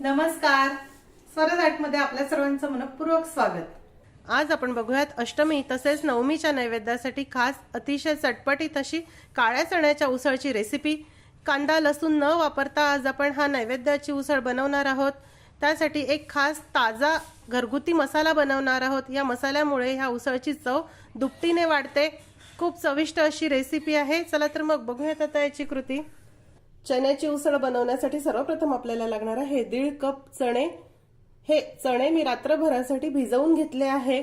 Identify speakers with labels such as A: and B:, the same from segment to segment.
A: नमस्कार. स्वरजाटमध्ये आपल्या सर्वांचं मनपूर्वक स्वागत. आज आपण बघूयात अष्टमी तसेच नवमीच्या नैवेद्यासाठी खास अतिशय चटपटीत अशी काळ्या चण्याच्या उसळची रेसिपी कांदा लसूण न वापरता आज आपण हा नैवेद्याची उसळ बनवणार आहोत. त्यासाठी एक खास ताजा घरगुती मसाला बनवणार आहोत. या मसाल्यामुळे ह्या उसळची चव दुपटीने वाढते. खूप चविष्ट अशी रेसिपी आहे. चला तर मग बघूयात आता याची कृती. चण्याची उसळ बनवण्यासाठी सर्वप्रथम आपल्याला लागणार आहे दीड कप चणे. हे चणे मी रात्रभरासाठी भिजवून घेतले आहे.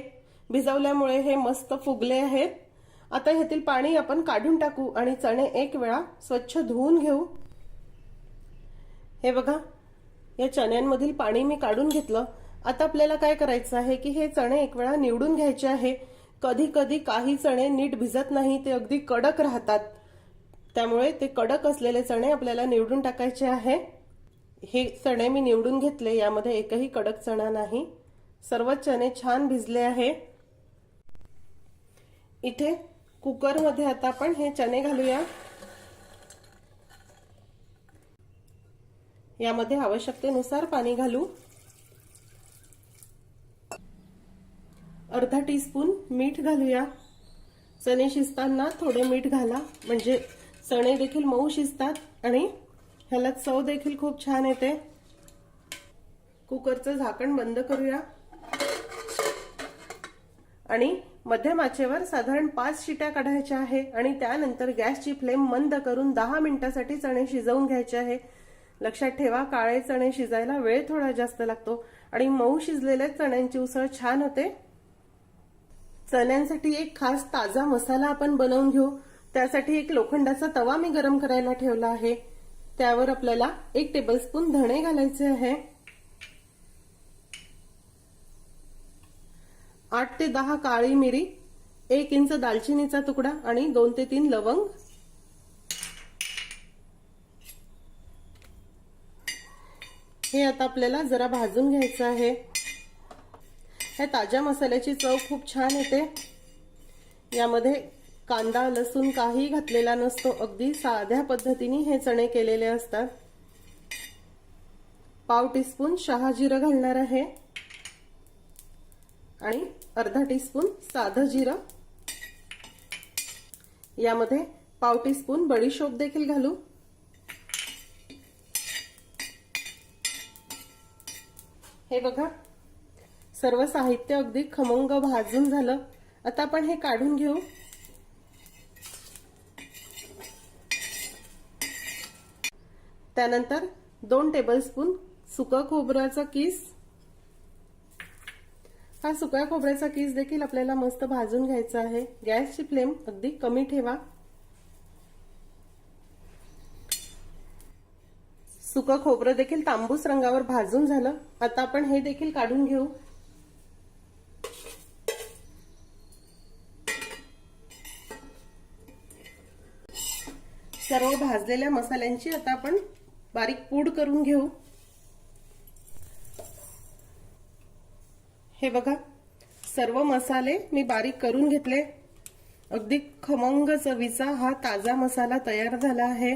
A: भिजवल्यामुळे हे मस्त फुगले आहेत. आता ह्यातील पाणी आपण काढून टाकू आणि चणे एक वेळा स्वच्छ धुवून घेऊ. हे बघा या चण्यांमधील पाणी मी काढून घेतलं. आता आपल्याला काय करायचं आहे की हे चणे एक वेळा निवडून घ्यायचे आहे. कधी कधी काही चणे नीट भिजत नाही ते अगदी कडक राहतात. त्यामुळे ते कडक असलेले चणे आपल्याला निवडून टाकायचे आहे. हे चणे मी निवडून घेतले यामध्ये एकही कडक चणा नाही. सर्व चणे छान भिजले आहे. इथे कुकरमध्ये आता आपण हे चणे घालूया. यामध्ये आवश्यकतेनुसार पाणी घालू. अर्धा टीस्पून मीठ घालूया. चणे शिजताना थोडे मीठ घाला म्हणजे चणे देखील मऊ शिजतात आणि ह्याला चव देखील खूप छान येते. कुकरचं झाकण बंद करूया. आणि मध्यम आचेवर साधारण पाच शिट्या काढायच्या आहे आणि त्यानंतर गॅसची फ्लेम मंद करून दहा मिनिटासाठी चणे शिजवून घ्यायचे आहे. लक्षात ठेवा काळे चणे शिजायला वेळ थोडा जास्त लागतो आणि मऊ शिजलेल्या चण्यांची उसळ छान होते. चण्यांसाठी एक खास ताजा मसाला आपण बनवून घेऊ. त्यासाठी एक लोखंडाचा तवा मी गरम करायला ठेवला आहे. त्यावर आपल्याला एक टेबलस्पून धणे घालायचे आहे. आठ ते दहा काळी मिरी एक इंच दालचिनीचा तुकडा आणि दोन ते तीन लवंग. हे आता आपल्याला जरा भाजून घ्यायचं आहे. ह्या ताज्या मसाल्याची चव खूप छान येते. यामध्ये कांदा लसूण काही घातलेला नसतो. अगदी साध्या पद्धतीने हे चणे केलेले असतात. पाव टीस्पून शहा जिरं घालणार आहे. आणि अर्धा टीस्पून साधं जिरं. यामध्ये पाव टीस्पून बडीशोप देखील घालू. हे बघा. सर्व साहित्य अगदी खमंग भाजून झालं. आता आपण हे काढून घेऊ. त्यानंतर दोन टेबलस्पून सुका खोबऱ्याचा किस. हा सुक्या खोबऱ्याचा किस देखील आपल्याला मस्त भाजून घ्यायचा आहे. गॅसची फ्लेम अगदी कमी ठेवा. सुकं खोबरं देखील तांबूस रंगावर भाजून झालं. आता आपण हे देखील काढून घेऊ. सर्व भाजलेल्या मसाल्यांची आता आपण बारीक पूड करून घेऊ. हे बघा सर्व मसाले मी बारीक करून घेतले. अगदी खमंग चवीचा हा ताजा मसाला तयार झाला आहे.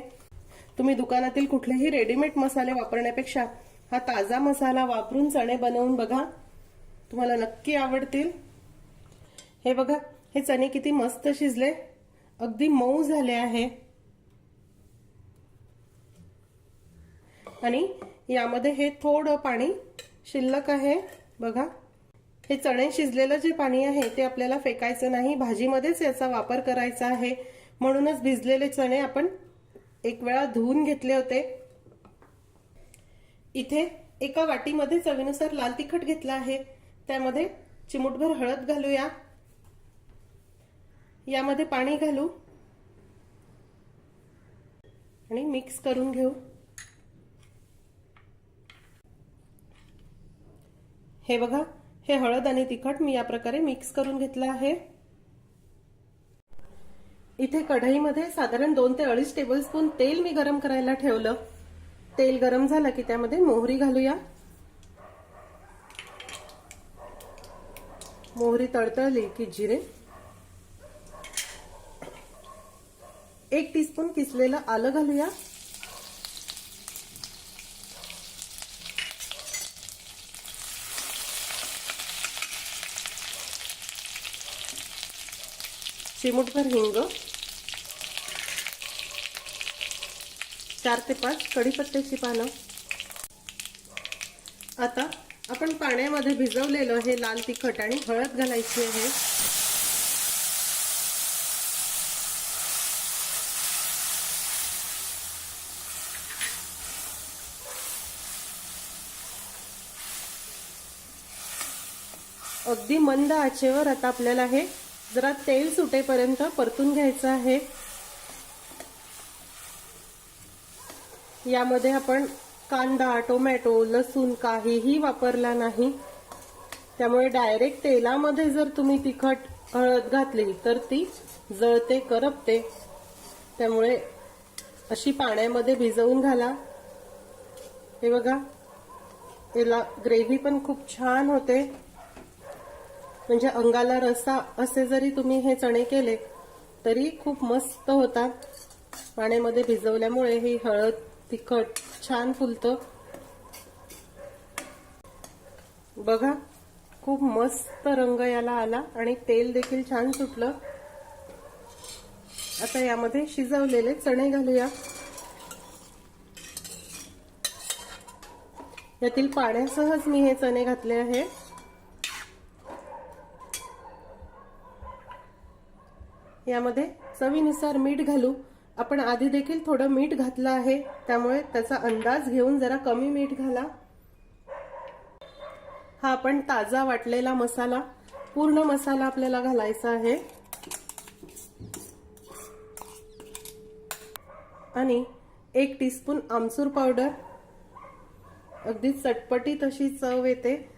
A: तुम्ही दुकानातील कुठलेही रेडीमेड मसाले वापरण्यापेक्षा हा ताजा मसाला वापरून चणे बनवून बघा. तुम्हाला नक्की आवडतील. हे बघा हे चणे किती मस्त शिजले. अगदी मऊ झाले आहे. आणि यामध्ये हे थोडं पाणी शिल्लक आहे. बघा. हे चणे शिजलेलं जे पाणी आहे ते आपल्याला फेकायचं नाही. भाजीमध्येच याचा वापर करायचा आहे. म्हणूनच भिजलेले चणे आपण एक वेळा धुवून घेतले होते. इथे एका वाटीमध्ये चवीनुसार लाल तिखट घेतला आहे. त्यामध्ये चिमुटभर हळद घालूया. यामध्ये पाणी घालू. आणि मिक्स करून घेऊ. हे बघा हे हळद आणि तिखट मी या प्रकारे मिक्स करून घेतलं आहे. इथे कढईमध्ये साधारण दोन ते अडीच टेबलस्पून तेल मी गरम करायला ठेवलं. तेल गरम झालं की त्यामध्ये मोहरी घालूया. मोहरी तळतळली की जिरे. एक टीस्पून किसलेलं आलं घालूया. चिमूटभर हिंग चार ते पाच कढीपत्त्याची पानं. आता आपण पाण्यामध्ये भिजवलेलं हे लाल तिखट आणि हळद घालायची आहे. अगदी मंद आचेवर आता आपल्याला हे जरा तेल सुटेपर्यंत परतून घ्यायचं आहे. यामध्ये आपण कांदा टोमॅटो लसूण काहीही वापरला नाही. त्यामुळे डायरेक्ट तेलामध्ये जर तुम्ही तिखट हळद घातली तर ती जळते करपते. त्यामुळे अशी पाण्यामध्ये भिजवून घाला. हे बघा याला ग्रेव्ही पण खूप छान होते. म्हणजे अंगाला रसा असे जरी तुम्ही हे चणे केले तरी खूप मस्त होतात. पाण्यामध्ये भिजवल्यामुळे ही हळद तिखट छान फुलतं. बघा खूप मस्त रंग याला आला आणि तेल देखील छान सुटलं. आता यामध्ये शिजवलेले चणे घालूया. यातील पाण्यासहच मी हे चणे घातले आहे. यामध्ये चवीनुसार मीठ घालू. आपण आधी देखील थोडं मीठ घातलं आहे. त्यामुळे त्याचा अंदाज घेऊन जरा कमी मीठ घाला. हा आपण ताजा वाटलेला मसाला पूर्ण मसाला आपल्याला घालायचा आहे. आणि एक टीस्पून आमचूर पावडर. अगदी चटपटीत अशी चव येते.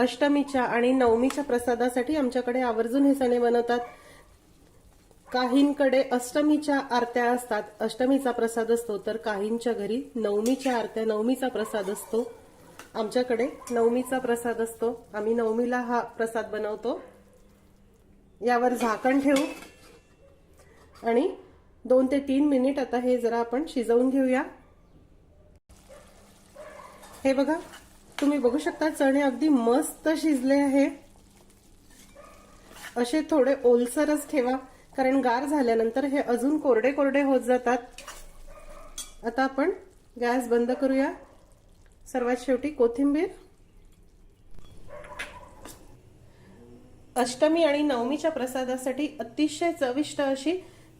A: अष्टमीच्या आणि नवमीच्या प्रसादासाठी आमच्याकडे आवर्जून हे सणे बनवतात. काहींकडे अष्टमीच्या आरत्या असतात अष्टमीचा प्रसाद असतो तर काहींच्या घरी नवमीच्या आरत्या नवमीचा प्रसाद असतो. आमच्याकडे नवमीचा प्रसाद असतो. आम्ही नवमीला हा प्रसाद बनवतो. यावर झाकण ठेवू. आणि दोन ते तीन मिनिट आता हे जरा आपण शिजवून घेऊया. हे बघा तुम्ही बघू शकता चणे अगदी मस्त शिजले आहे. असे थोडे ओलसरच ठेवा कारण गार झाल्यानंतर हे अजून कोरडे कोरडे होत जातात. आता आपण गॅस बंद करूया. सर्वात शेवटी कोथिंबीर. अष्टमी आणि नवमीच्या प्रसादासाठी अतिशय चविष्ट अशी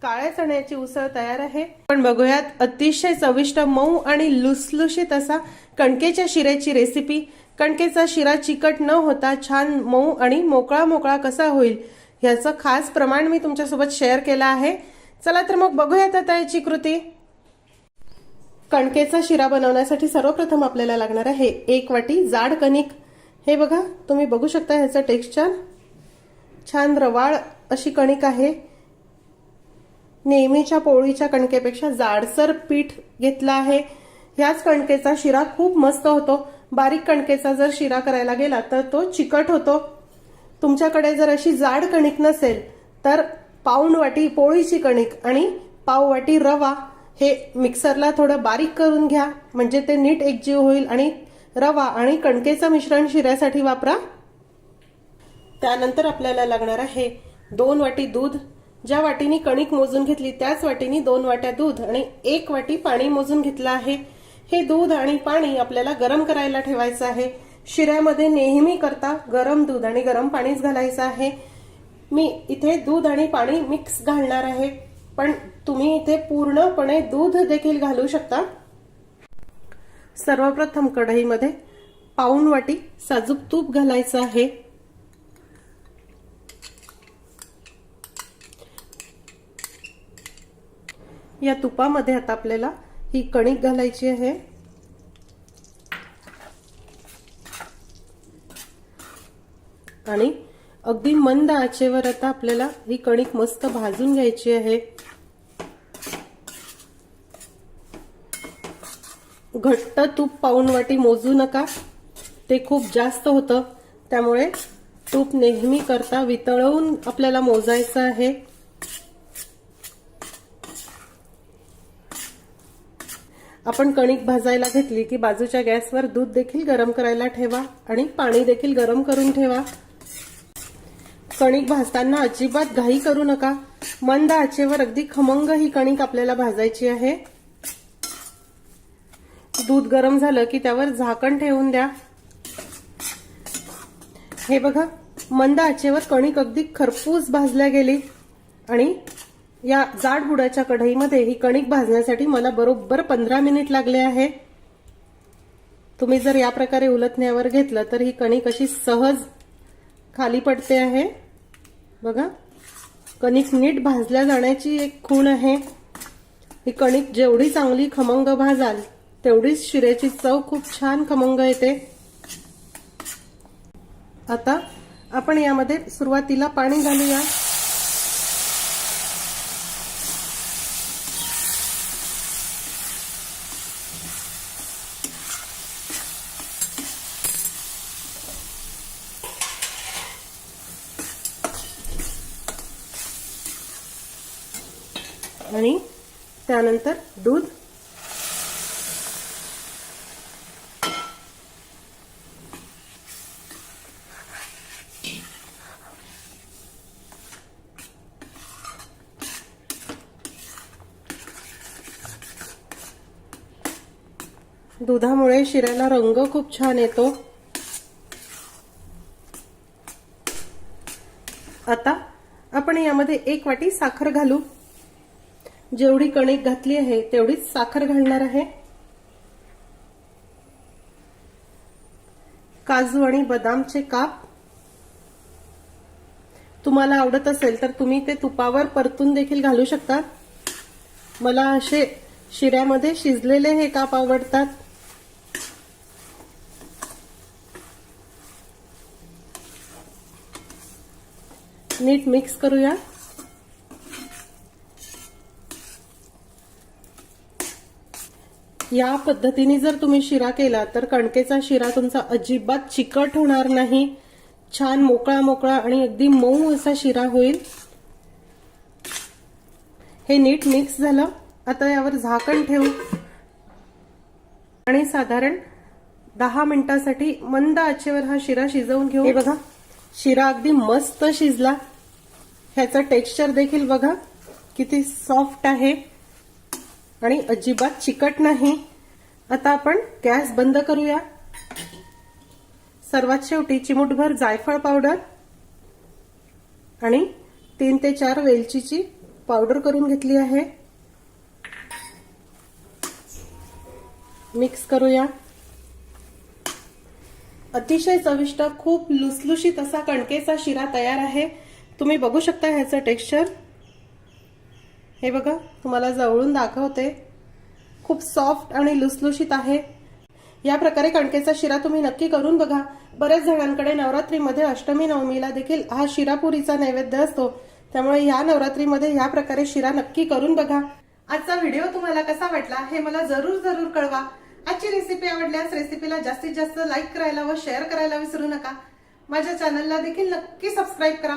A: काळ्या चण्याची उसळ तयार आहे. पण बघूयात अतिशय चविष्ट मऊ आणि लुसलुशीत असा कणकेच्या शिऱ्याची रेसिपी कणकेचा शिरा चिकट न होता छान मऊ आणि मोकळा मोकळा कसा होईल ह्याचं खास प्रमाण मी तुमच्यासोबत शेअर केलं आहे. चला तर मग बघूयात आता याची कृती. कणकेचा शिरा बनवण्यासाठी सर्वप्रथम आपल्याला लागणार आहे एक वाटी जाड कणिक. हे बघा तुम्ही बघू शकता ह्याचं टेक्स्चर छान रवाळ अशी कणिक आहे. नेहमीच्या पोळीच्या कणकेपेक्षा जाडसर पीठ घेतलं आहे. ह्याच कणकेचा शिरा खूप मस्त होतो. बारीक कणकेचा जर शिरा करायला गेला तर तो चिकट होतो. तुमच्याकडे जर अशी जाड कणिक नसेल तर पाऊण वाटी पोळीची कणिक आणि पाव वाटी रवा हे मिक्सरला थोडं बारीक करून घ्या. म्हणजे ते नीट एकजीव होईल आणि रवा आणि कणकेचं मिश्रण शिऱ्यासाठी वापरा. त्यानंतर आपल्याला लागणार आहे दोन वाटी दूध. ज्या वाटीने कणिक मोजून घेतली त्याच वाटीने दोन वाट्या दूध आणि एक वाटी पाणी मोजून घेतलं आहे. हे दूध आणि पाणी आपल्याला गरम करायला ठेवायचं आहे. शिऱ्यामध्ये नेहमी करता गरम दूध आणि गरम पाणीच घालायचं आहे. मी इथे दूध आणि पाणी मिक्स घालणार आहे. पण तुम्ही इथे पूर्णपणे दूध देखील घालू शकता. सर्वप्रथम कढईमध्ये पाऊण वाटी साजूक तूप घालायचं आहे. या तुपामध्ये आता आपल्याला ही कणिक घालायची आहे. आणि अगदी मंद आचेवर आता आपल्याला ही कणिक मस्त भाजून घ्यायची आहे. घट्ट तूप पाऊन वाटी मोजू नका. ते खूप जास्त होतं. त्यामुळे तूप नेहमी करता वितळवून आपल्याला मोजायचं आहे. आपण कणिक भाजायला घेतली की बाजूच्या गॅसवर दूध देखील गरम करायला ठेवा आणि पाणी देखील गरम करून ठेवा. कणिक भाजताना अजिबात घाई करू नका. मंद आचेवर अगदी खमंग ही कणिक आपल्याला भाजायची आहे. दूध गरम झालं की त्यावर झाकण ठेवून द्या. हे बघा मंद आचेवर कणिक अगदी खरपूस भाजल्या गेली आणि या जाड बुडाच्या कढईमध्ये ही कणिक भाजण्यासाठी मला बरोबर पंधरा मिनिट लागले आहे. तुम्ही जर या प्रकारे उलटण्यावर घेतलं तर ही कणिक अशी सहज खाली पडते आहे. बघा कणिक नीट भाजल्या जाण्याची एक खूण आहे. ही कणिक जेवढी चांगली खमंग भाजाल तेवढीच शिऱ्याची चव खूप छान खमंग येते. आता आपण यामध्ये सुरुवातीला पाणी घालूया. आणि त्यानंतर दूध. दुधामुळे शिऱ्याला रंग खूप छान येतो. आता आपण यामध्ये एक वाटी साखर घालू. जेवढी कणिक घातली आहे तेवढीच साखर घालणार आहे. काजू आणि बदामचे काप. तुम्हाला आवडत असेल तर तुम्ही ते तुपावर परतून देखील घालू शकता. मला असे शिऱ्यामध्ये शिजलेले हे काप आवडतात. नीट मिक्स करूया. या पद्धतीने जर तुम्ही शिरा केला तर कणकेचा शिरा तुमचा अजिबात चिकट होणार नाही. छान मोकळा मोकळा आणि अगदी मऊ असा शिरा होईल. हे नीट मिक्स झालं. आता यावर झाकण ठेवू. आणि साधारण दहा मिनिटासाठी मंद आचेवर हा शिरा शिजवून घेऊ. हे बघा शिरा अगदी मस्त शिजला. ह्याचं टेक्स्चर देखील बघा किती सॉफ्ट आहे. आणि अजिबात चिकट नाही. आता आपण गॅस बंद करूया. सर्वात शेवटी चिमूटभर जायफळ पावडर आणि तीन ते चार वेलचीची पावडर करून घेतली आहे. मिक्स करूया. अतिशय चविष्ट खूप लुसलुशीत असा कणकेचा शिरा तयार आहे. तुम्ही बघू शकता ह्याचं टेक्स्चर. हे बघा तुम्हाला जवळून दाखवते. खूप सॉफ्ट आणि लुसलुशीत आहे. या प्रकारे कणकेचा शिरा तुम्ही नक्की करून बघा. बऱ्याच जणांकडे नवरात्रीमध्ये अष्टमी नवमीला देखील हा शिरापुरीचा नैवेद्य असतो. त्यामुळे या नवरात्रीमध्ये या प्रकारे शिरा नक्की करून बघा. आजचा व्हिडिओ तुम्हाला कसा वाटला हे मला जरूर जरूर कळवा. आजची रेसिपी आवडल्यास रेसिपीला जास्तीत जास्त लाईक करायला व शेअर करायला विसरू नका. माझ्या चॅनलला देखील नक्की सबस्क्राईब करा.